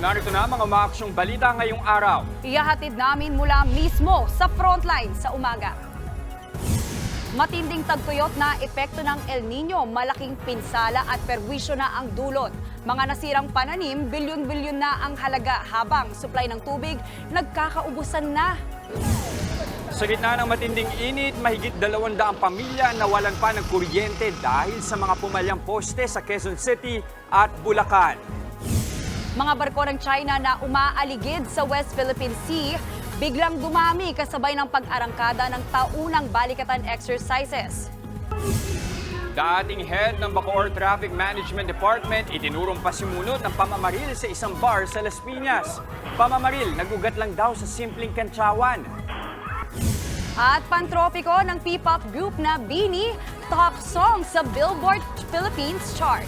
Narito na mga umaaksyong balita ngayong araw. Iyahatid namin mula mismo sa frontline sa umaga. Matinding tagtuyot na epekto ng El Nino, malaking pinsala at perwisyo na ang dulot. Mga nasirang pananim, bilyon-bilyon na ang halaga habang supply ng tubig nagkakaubusan na. Sa gitna ng matinding init, mahigit 200 pamilya nawalan pa ng kuryente dahil sa mga pumalyang poste sa Quezon City at Bulacan. Mga barko ng China na umaaligid sa West Philippine Sea, biglang dumami kasabay ng pag-arangkada ng taunang balikatan exercises. Dating head ng Bacoor Traffic Management Department, itinurong pasimunot ng pamamaril sa isang bar sa Las Piñas. Pamamaril, nagugat lang daw sa simpleng kantsawan. At pantropiko ng P-pop group na Bini, top song sa Billboard Philippines chart.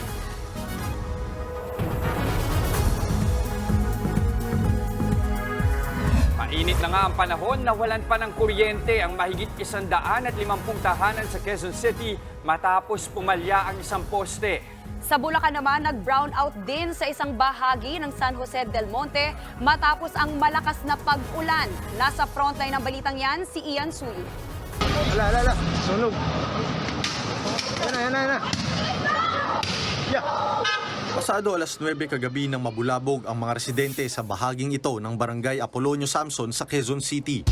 Mainit na nga ang panahon na walan pa ng kuryente ang mahigit isandaan at limampung tahanan sa Quezon City matapos pumalya ang isang poste. Sa Bulacan naman, nag-brown out din sa isang bahagi ng San Jose del Monte matapos ang malakas na pag-ulan. Nasa frontline ng balitang yan, si Ian Suyu. Ala, ala, ala. Sunog. Ayan na, ayan na, ayan na. Yeah. Pasado alas 9 kagabi nang mabulabog ang mga residente sa bahaging ito ng barangay Apolonio Samson sa Quezon City.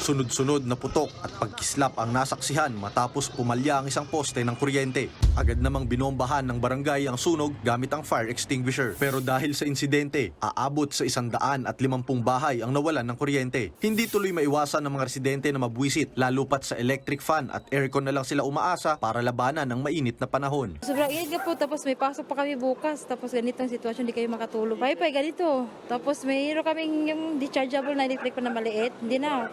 Sunod-sunod na putok at pagkislap ang nasaksihan matapos pumalya ang isang poste ng kuryente. Agad namang binombahan ng barangay ang sunog gamit ang fire extinguisher. Pero dahil sa insidente, aabot sa isandaan at limampung bahay ang nawalan ng kuryente. Hindi tuloy maiwasan ng mga residente na mabwisit, lalo pat sa electric fan at aircon na lang sila umaasa para labanan ng mainit na panahon. Sobrang init po, tapos may pasok pa kami bukas. Tapos ganito ang sitwasyon, di kayo makatulog. Pay, pay, ganito. Tapos mayroon kaming yung dischargeable na electric pa na maliit. Hindi na.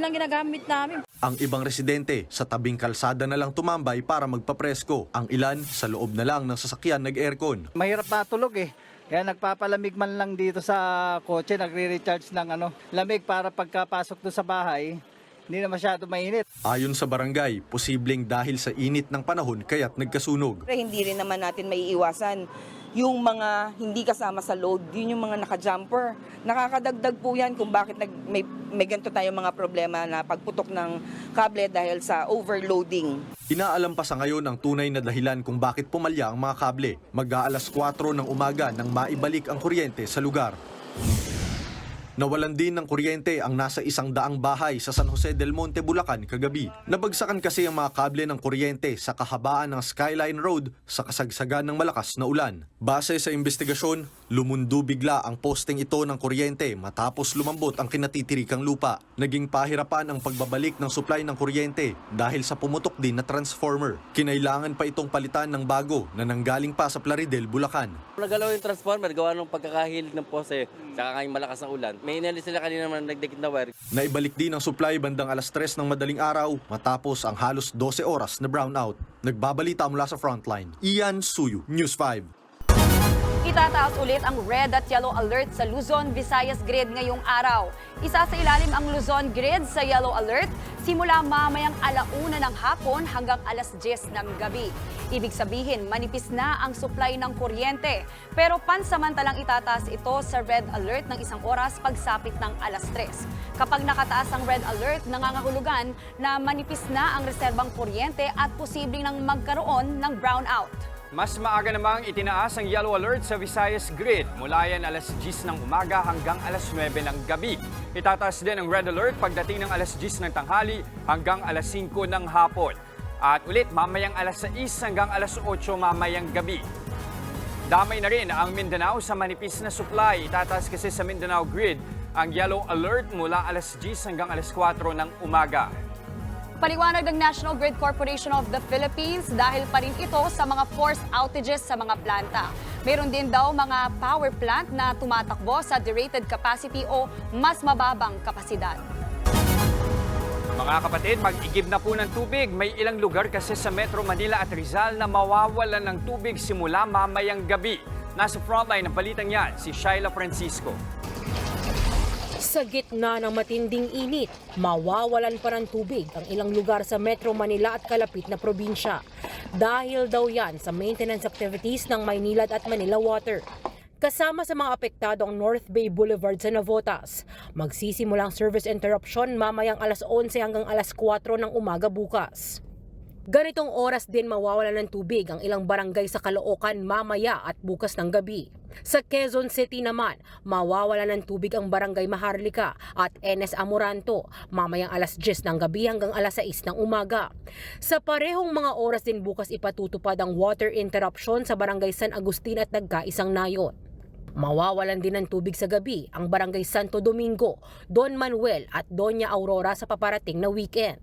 Lang ginagamit namin. Ang ibang residente sa tabing kalsada na lang tumambay para magpapresko. Ang ilan sa loob na lang ng sasakyan nag-aircon. mahirap matulog eh. Kaya nagpapalamig man lang dito sa kotse, nagre-recharge ng ano, lamig para pagkapasok doon sa bahay, hindi na masyado mainit. Ayon sa barangay, posibleng dahil sa init ng panahon kaya't nagkasunog. Pero hindi rin naman natin maiiwasan yung mga hindi kasama sa load, yun yung mga naka-jumper. Nakakadagdag po yan kung bakit nag, may, may ganito tayong mga problema na pagputok ng kable dahil sa overloading. Inaalam pa sa ngayon ang tunay na dahilan kung bakit pumalya ang mga kable. Mag-aalas 4 ng umaga nang maibalik ang kuryente sa lugar. Nawalan din ng kuryente ang nasa isang daang bahay sa San Jose del Monte, Bulacan kagabi. Nabagsakan kasi ang mga kable ng kuryente sa kahabaan ng Skyline Road sa kasagsagan ng malakas na ulan. Base sa investigasyon, lumundo bigla ang posting ito ng kuryente matapos lumambot ang kinatitirikang lupa. Naging pahirapan ang pagbabalik ng supply ng kuryente dahil sa pumutok din na transformer. Kinailangan pa itong palitan ng bago na nanggaling pa sa Plaridel, Bulacan. Nagalaw yung transformer, gawa ng pagkakahilig ng pose, tsaka ngayong malakas na ulan. May inalis sila kanina naman nagdikit na wire. Naibalik din ang supply bandang alas 3 ng madaling araw matapos ang halos 12 oras na brownout. Nagbabalita mula sa frontline. Ian Suyu, News 5. Itataas ulit ang red at yellow alert sa Luzon, Visayas grid ngayong araw. Isa sa ilalim ang Luzon grid sa yellow alert simula mamayang alauna ng hapon hanggang alas 10 ng gabi. Ibig sabihin, manipis na ang supply ng kuryente. Pero pansamantalang itataas ito sa red alert ng isang oras pagsapit ng alas 3. Kapag nakataas ang red alert, nangangahulugan na manipis na ang reserbang kuryente at posibleng nang magkaroon ng brownout. Mas maaga namang itinaas ang yellow alert sa Visayas Grid mula yan alas 10 ng umaga hanggang alas 9 ng gabi. Itataas din ang red alert pagdating ng alas 10 ng tanghali hanggang alas 5 ng hapon. At ulit mamayang alas 6 hanggang alas 8 mamayang gabi. Damay na rin ang Mindanao sa manipis na supply. Itataas kasi sa Mindanao Grid ang yellow alert mula alas 10 hanggang alas 4 ng umaga. Paliwanag ng National Grid Corporation of the Philippines dahil pa rin ito sa mga forced outages sa mga planta. Meron din daw mga power plant na tumatakbo sa derated capacity o mas mababang kapasidad. Mga kapatid, mag-igib na po ng tubig. May ilang lugar kasi sa Metro Manila at Rizal na mawawalan ng tubig simula mamayang gabi. Nasa frontline ng balitang yan, si Shaila Francisco. Sa gitna ng matinding init, mawawalan pa ng tubig ang ilang lugar sa Metro Manila at kalapit na probinsya. Dahil daw yan sa maintenance activities ng Maynilad at Manila Water. Kasama sa mga apektado ang North Bay Boulevard sa Navotas. Magsisimula ang service interruption mamayang alas 11 hanggang alas 4 ng umaga bukas. Ganitong oras din mawawala ng tubig ang ilang barangay sa Caloocan mamaya at bukas ng gabi. Sa Quezon City naman, mawawala ng tubig ang barangay Maharlika at NS Amoranto mamayang alas 10 ng gabi hanggang alas 6 ng umaga. Sa parehong mga oras din bukas ipatutupad ang water interruption sa barangay San Agustin at Nagkaisang Nayon. Mawawalan din ng tubig sa gabi ang Barangay Santo Domingo, Don Manuel at Doña Aurora sa paparating na weekend.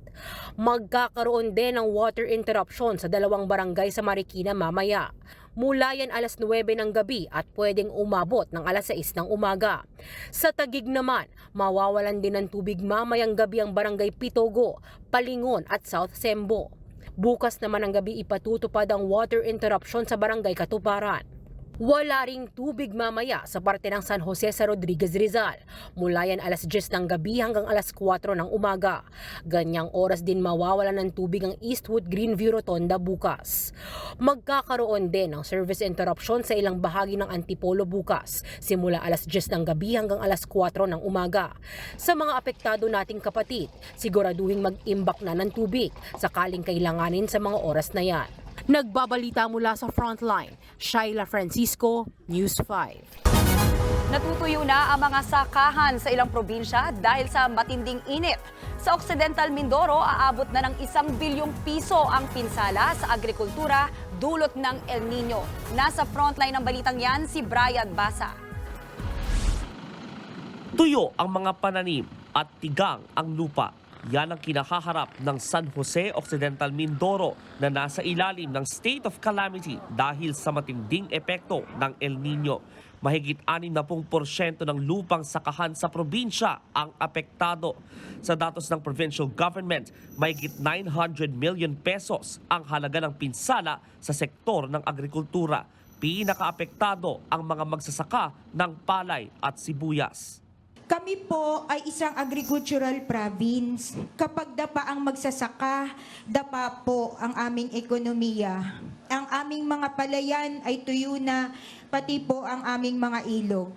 Magkakaroon din ng water interruption sa dalawang barangay sa Marikina mamaya. Mula yan alas 9 ng gabi at pwedeng umabot ng alas 6 ng umaga. Sa Tagig naman, mawawalan din ng tubig mamayang gabi ang Barangay Pitogo, Palingon at South Sembo. Bukas naman ng gabi ipatutupad ang water interruption sa Barangay Katuparan. Wala ring tubig mamaya sa parte ng San Jose sa Rodriguez Rizal. Mula yan alas 10 ng gabi hanggang alas 4 ng umaga. Ganyang oras din mawawala ng tubig ang Eastwood Greenview Rotonda bukas. Magkakaroon din ng service interruption sa ilang bahagi ng Antipolo bukas. Simula alas 10 ng gabi hanggang alas 4 ng umaga. Sa mga apektado nating kapatid, siguraduhin mag-imbak na ng tubig sakaling kailanganin sa mga oras na yan. Nagbabalita mula sa Frontline, Shaila Francisco, News 5. Natutuyo na ang mga sakahan sa ilang probinsya dahil sa matinding init. Sa Occidental Mindoro, aabot na ng isang bilyong piso ang pinsala sa agrikultura dulot ng El Nino. Nasa frontline ng balitang yan si Brian Basa. Tuyo ang mga pananim at tigang ang lupa. Yan ang kinakaharap ng San Jose Occidental Mindoro na nasa ilalim ng state of calamity dahil sa matinding epekto ng El Nino. Mahigit 60% ng lupang sakahan sa probinsya ang apektado. Sa datos ng provincial government, mahigit 900 million pesos ang halaga ng pinsala sa sektor ng agrikultura. Pinakaapektado ang mga magsasaka ng palay at sibuyas. Kami po ay isang agricultural province. Kapag dapa ang magsasaka, dapa po ang aming ekonomiya. Ang aming mga palayan ay tuyo na, pati po ang aming mga ilog.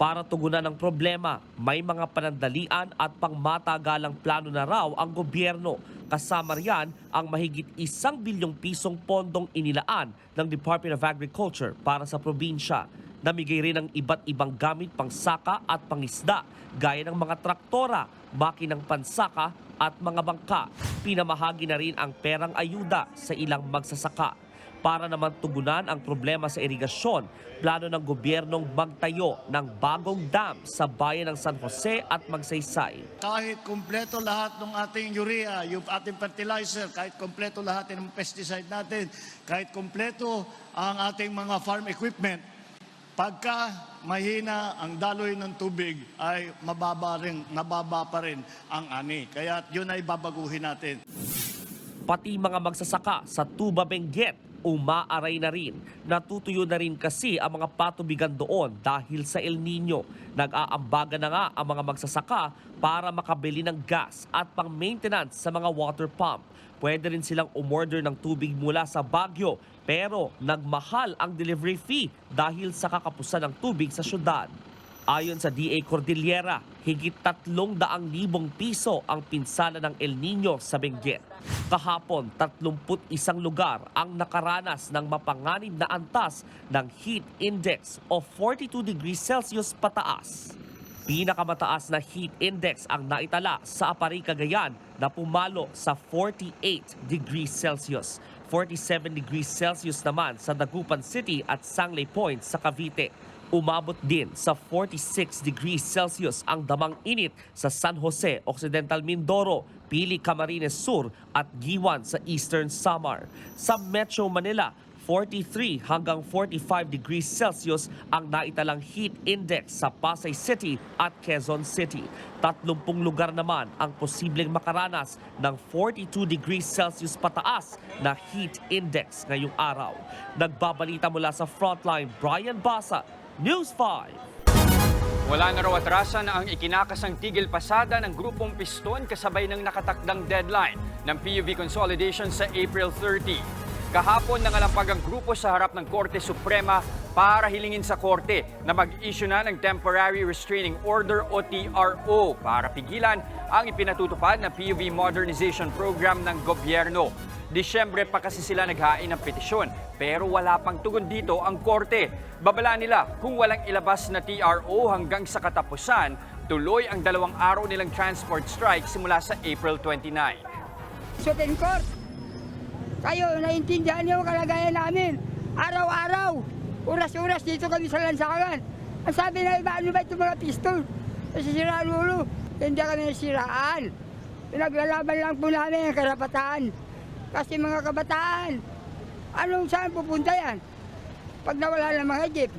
Para tugunan ang problema, may mga panandalian at pangmatagalang plano na raw ang gobyerno. Kasama riyan ang mahigit isang bilyong pisong pondong inilaan ng Department of Agriculture para sa probinsya. Namigay rin ng iba't ibang gamit pangsaka at pangisda gaya ng mga traktora, makinang pansaka at mga bangka. Pinamahagi na rin ang perang ayuda sa ilang magsasaka. Para naman tugunan ang problema sa irigasyon, plano ng gobyernong magtayo ng bagong dam sa bayan ng San Jose at Magsaysay. kahit kumpleto lahat ng ating urea, yung ating fertilizer, kahit kumpleto lahat ng pesticide natin, kahit kumpleto ang ating mga farm equipment, pagka mahina ang daloy ng tubig ay mababa rin, nababa pa rin ang ani. Kaya yun ay babaguhin natin. Pati mga magsasaka sa Tuba Benguet umaaray na rin. Natutuyo na rin kasi ang mga patubigan doon dahil sa El Nino. Nag-aambaga na nga ang mga magsasaka para makabili ng gas at pang-maintenance sa mga water pump. Pwede rin silang umorder ng tubig mula sa Baguio pero nagmahal ang delivery fee dahil sa kakapusan ng tubig sa syudad. Ayon sa DA Cordillera, higit 300,000 piso ang pinsala ng El Nino sa Benguet. Kahapon, 31 lugar ang nakaranas ng mapanganib na antas ng heat index o 42 degrees Celsius pataas. Pinakamataas na heat index ang naitala sa Apari, Cagayan na pumalo sa 48 degrees Celsius. 47 degrees Celsius naman sa Dagupan City at Sangley Point sa Cavite. Umabot din sa 46 degrees Celsius ang damang init sa San Jose, Occidental Mindoro, Pili, Camarines Sur at Giwan sa Eastern Samar. Sa Metro Manila, 43 hanggang 45 degrees Celsius ang naitalang heat index sa Pasay City at Quezon City. 30 lugar naman ang posibleng makaranas ng 42 degrees Celsius pataas na heat index ngayong araw. Nagbabalita mula sa Frontline, Brian Basa, News 5. Wala na raw atrasan ang ikinakasang tigil pasada ng grupong piston kasabay ng nakatakdang deadline. ng PUV consolidation sa April 30. Kahapon nangalampag ang grupo sa harap ng Korte Suprema para hilingin sa Korte na mag-issue na ng Temporary Restraining Order o TRO para pigilan ang ipinatutupad na PUV Modernization Program ng gobyerno. Disyembre pa kasi sila naghain ng petisyon pero wala pang tugon dito ang Korte. Babala nila kung walang ilabas na TRO hanggang sa katapusan, tuloy ang dalawang araw nilang transport strike simula sa April 29. Supreme Court. Kayo, naiintindihan niyo kalagayan namin. Araw-araw, oras-oras dito kami sa lansangan. Ang sabi na iba, ano ba itong mga pistol? Nasisiraan ulo. Hindi kami nasiraan. Pinaglalaban lang po namin ang karapatan. Kasi mga kabataan, anong saan pupunta yan? Pag nawala ng mga jeep.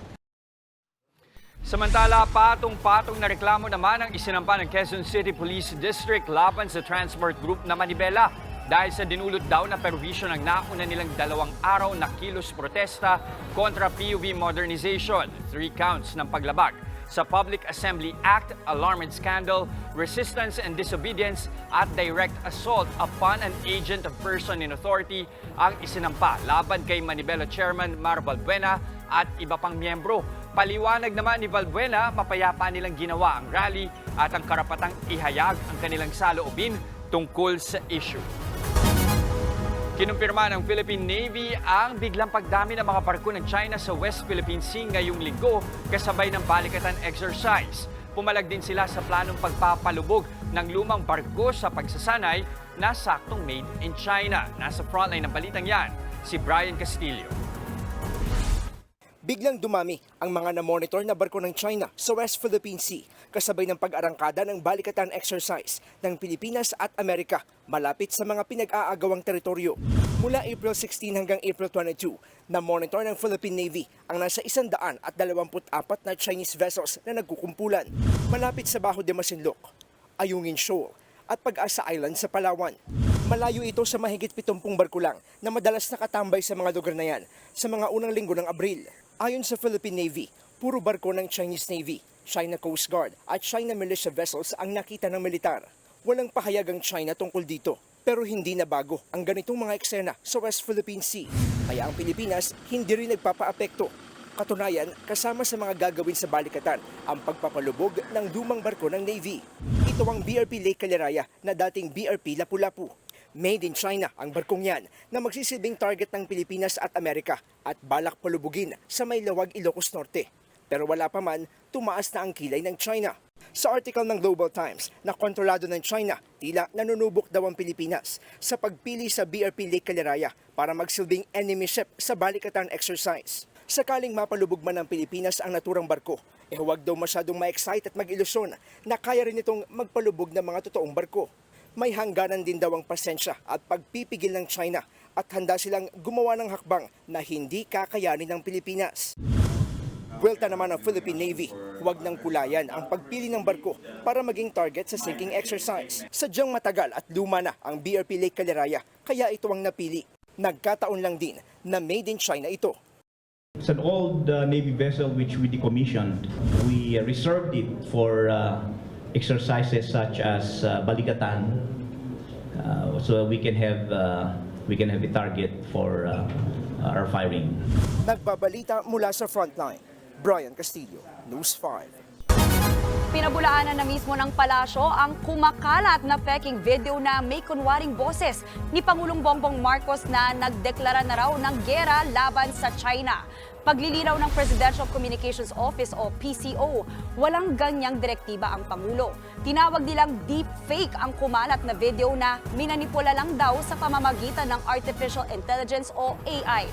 Samantala, patong-patong na reklamo naman ang isinampa ng Quezon City Police District laban sa transport group na Manibela dahil sa dinulot daw na perwisyo ng nauna nilang dalawang araw na kilos protesta kontra PUV modernization, three counts ng paglabag sa Public Assembly Act, alarm and scandal, resistance and disobedience at direct assault upon an agent of person in authority ang isinampa laban kay Manibela Chairman Mar Balbuena at iba pang miyembro. Paliwanag naman ni Balbuena, mapayapa nilang ginawa ang rally at ang karapatang ihayag ang kanilang saloobin tungkol sa issue. Kinumpirma ng Philippine Navy ang biglang pagdami ng mga barko ng China sa West Philippine Sea ngayong linggo kasabay ng balikatan exercise. Pumalag din sila sa planong pagpapalubog ng lumang barko sa pagsasanay na saktong made in China. Nasa frontline ng balitang yan, si Brian Castillo. Biglang dumami ang mga na-monitor na barko ng China sa West Philippine Sea kasabay ng pag-arangkada ng balikatan exercise ng Pilipinas at Amerika malapit sa mga pinag-aagawang teritoryo. Mula April 16 hanggang April 22, na-monitor ng Philippine Navy ang nasa 124 na Chinese vessels na nagkukumpulan malapit sa Baho de Masinloc, Ayungin Shoal at Pag-asa Island sa Palawan. Malayo ito sa mahigit 70 barko lang na madalas nakatambay sa mga lugar na yan sa mga unang linggo ng Abril. Ayon sa Philippine Navy, puro barko ng Chinese Navy, China Coast Guard at China militia vessels ang nakita ng militar. Walang pahayag ang China tungkol dito. Pero hindi na bago ang ganitong mga eksena sa West Philippine Sea. Kaya ang Pilipinas hindi rin nagpapaapekto. Katunayan, kasama sa mga gagawin sa balikatan ang pagpapalubog ng lumang barko ng Navy. Ito ang BRP Lake Caleraya na dating BRP Lapu-Lapu. Made in China ang barkong yan na magsisilbing target ng Pilipinas at Amerika at balak palubugin sa may lawag Ilocos Norte. Pero wala pa man, tumaas na ang kilay ng China. Sa article ng Global Times na kontrolado ng China, tila nanunubok daw ang Pilipinas sa pagpili sa BRP Lake Caleraya para magsilbing enemy ship sa balikatan exercise. Sakaling mapalubog man ng Pilipinas ang naturang barko, eh huwag daw masyadong ma-excite at mag-ilusyon na kaya rin itong magpalubog ng mga totoong barko. May hangganan din daw ang pasensya at pagpipigil ng China at handa silang gumawa ng hakbang na hindi kakayanin ng Pilipinas. Buwelta naman ng Philippine Navy, huwag nang kulayan ang pagpili ng barko para maging target sa sinking exercise. Sadyang matagal at luma na ang BRP Lake Caleraya, kaya ito ang napili. Nagkataon lang din na made in China ito. It's an old uh, Navy vessel which we decommissioned. We uh, reserved it for uh, exercises such as uh, Balikatan, uh, so we can have uh, we can have a target for uh, our firing. Nagbabalita mula sa frontline. Brian Castillo, News 5. Pinabulaanan na mismo ng palasyo ang kumakalat na peking video na may kunwaring boses ni Pangulong Bongbong Marcos na nagdeklara na raw ng gera laban sa China. Paglilinaw ng Presidential Communications Office o PCO, walang ganyang direktiba ang Pangulo. Tinawag nilang deep fake ang kumalat na video na minanipula lang daw sa pamamagitan ng Artificial Intelligence o AI.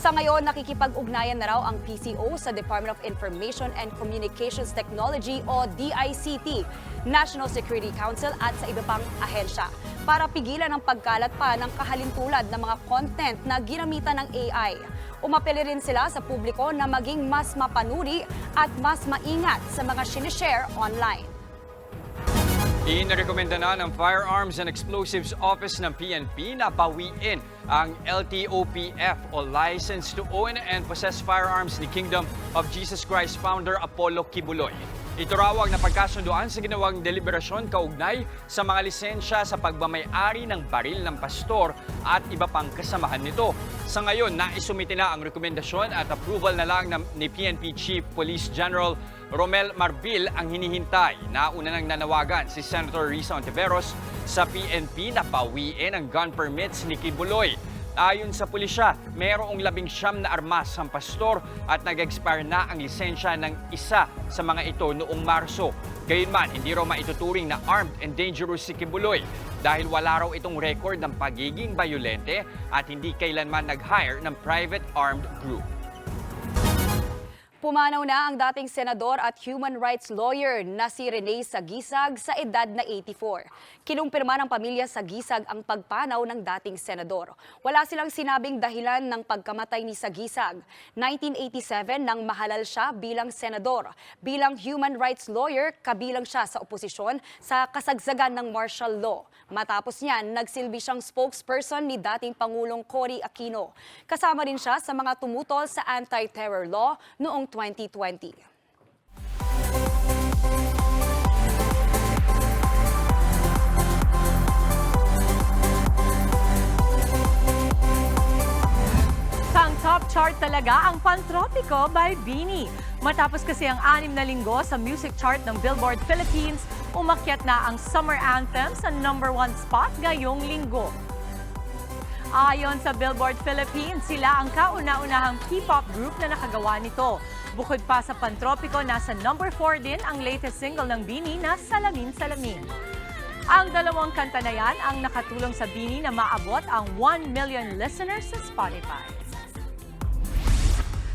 Sa ngayon, nakikipag-ugnayan na raw ang PCO sa Department of Information and Communications Technology o DICT, National Security Council at sa iba pang ahensya para pigilan ang pagkalat pa ng kahalintulad ng mga content na ginamitan ng AI. Umapeli rin sila sa publiko na maging mas mapanuri at mas maingat sa mga sinishare online. Inirekomenda na ng Firearms and Explosives Office ng PNP na bawiin ang LTOPF o License to Own and Possess Firearms ni Kingdom of Jesus Christ founder Apollo Kibuloy. Ito raw ang napagkasunduan sa ginawang deliberasyon kaugnay sa mga lisensya sa pagmamayari ng baril ng pastor at iba pang kasamahan nito. Sa ngayon, naisumite na ang rekomendasyon at approval na lang ng- ni PNP Chief Police General Romel Marbil ang hinihintay. Nauna nang nanawagan si Senator Risa Ontiveros sa PNP na pawiin ang gun permits ni Kibuloy. Ayon sa pulisya, mayroong labing siyam na armas ang pastor at nag-expire na ang lisensya ng isa sa mga ito noong Marso. Gayunman, hindi raw maituturing na armed and dangerous si Kibuloy dahil wala raw itong record ng pagiging bayolente at hindi kailanman nag-hire ng private armed group. Pumanaw na ang dating senador at human rights lawyer na si Rene Sagisag sa edad na 84. Kinumpirma ng pamilya Sagisag ang pagpanaw ng dating senador. Wala silang sinabing dahilan ng pagkamatay ni Sagisag. 1987 nang mahalal siya bilang senador. Bilang human rights lawyer, kabilang siya sa oposisyon sa kasagsagan ng martial law. Matapos niyan, nagsilbi siyang spokesperson ni dating Pangulong Cory Aquino. Kasama rin siya sa mga tumutol sa anti-terror law noong 2020. Sang top chart talaga ang Pantropiko by Bini. Matapos kasi ang anim na linggo sa music chart ng Billboard Philippines, umakyat na ang summer anthem sa number one spot ngayong linggo. Ayon sa Billboard Philippines, sila ang kauna-unahang K-pop group na nakagawa nito. Bukod pa sa Pantropiko, nasa number 4 din ang latest single ng Bini na Salamin Salamin. Ang dalawang kanta na yan ang nakatulong sa Bini na maabot ang 1 million listeners sa Spotify.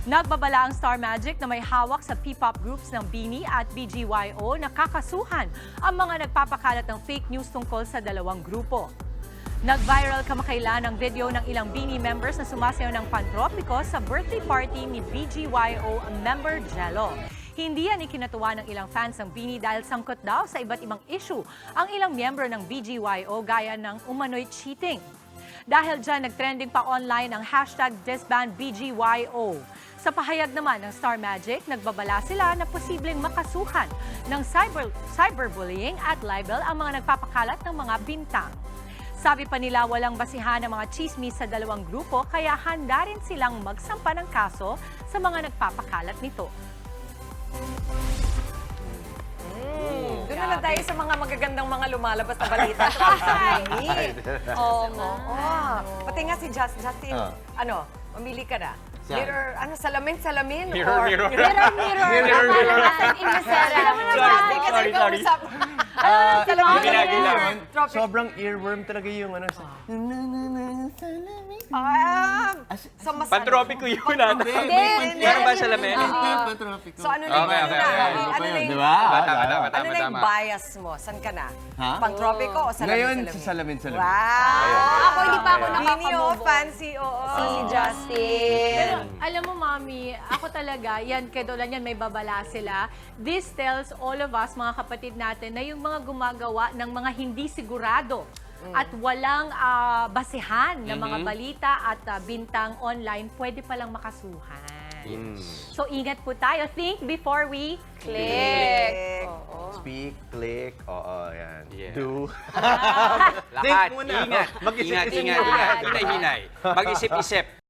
Nagbabala ang Star Magic na may hawak sa P-pop groups ng Bini at BGYO na kakasuhan ang mga nagpapakalat ng fake news tungkol sa dalawang grupo. Nag-viral kamakailan ang video ng ilang Bini members na sumasayaw ng Pantropiko sa birthday party ni BGYO member Jello. Hindi yan ikinatuwa ng ilang fans ng Bini dahil sangkot daw sa iba't ibang issue ang ilang miyembro ng BGYO gaya ng umano'y cheating. Dahil dyan, nagtrending pa online ang hashtag disbandbgyo. Sa pahayag naman ng Star Magic, nagbabala sila na posibleng makasuhan ng cyber, cyberbullying at libel ang mga nagpapakalat ng mga bintang. Sabi pa nila walang basihan ng mga chismis sa dalawang grupo kaya handa rin silang magsampa ng kaso sa mga nagpapakalat nito. Doon na lang tayo sa mga magagandang mga lumalabas na balita. Oo. Oo. Pati nga si Just, Justin, Ah. ano, mamili ka na. Saan? Mirror, ano, salamin, salamin? Mirror, or, mirror. Mirror, mirror. Mirror, mirror. Alam mo na, Sorry, Justin, kasi sorry, sorry. Ah, Salamin, yung Tropic. sobrang earworm talaga yung ano. sa- Ah, so mas Pantropiko yun, ano? Hindi, hindi. Meron ba salamin? Oo. So ano na Okay, yung, okay, ano na, okay. ano na yung, Di ba? Tama, Ah, tama, tama, ano na yung tama. bias mo? San ka na? Ha? Pantropiko o salamin, Ngayon, salamin? sa salamin, salamin. Wow! Ako, hindi pa ako Bini, oh, nakakamove on. fancy, oo. Si Justin. Pero alam mo, Mami, ako talaga, yan, kedolan yan, may babala sila. This tells all of us, mga kapatid natin, na yung mga gumagawa ng mga hindi sigurado at walang ah, basehan na mga balita at ah, bintang online, pwede palang makasuhan. So ingat po tayo. Think before we Click. Speak, click, oo, yan. Yeah. Do. Lahat, muna. ingat. Mag-isip-isip Ingat, ingat, muna. ingat. Hinay, hinay. Mag-isip-isip.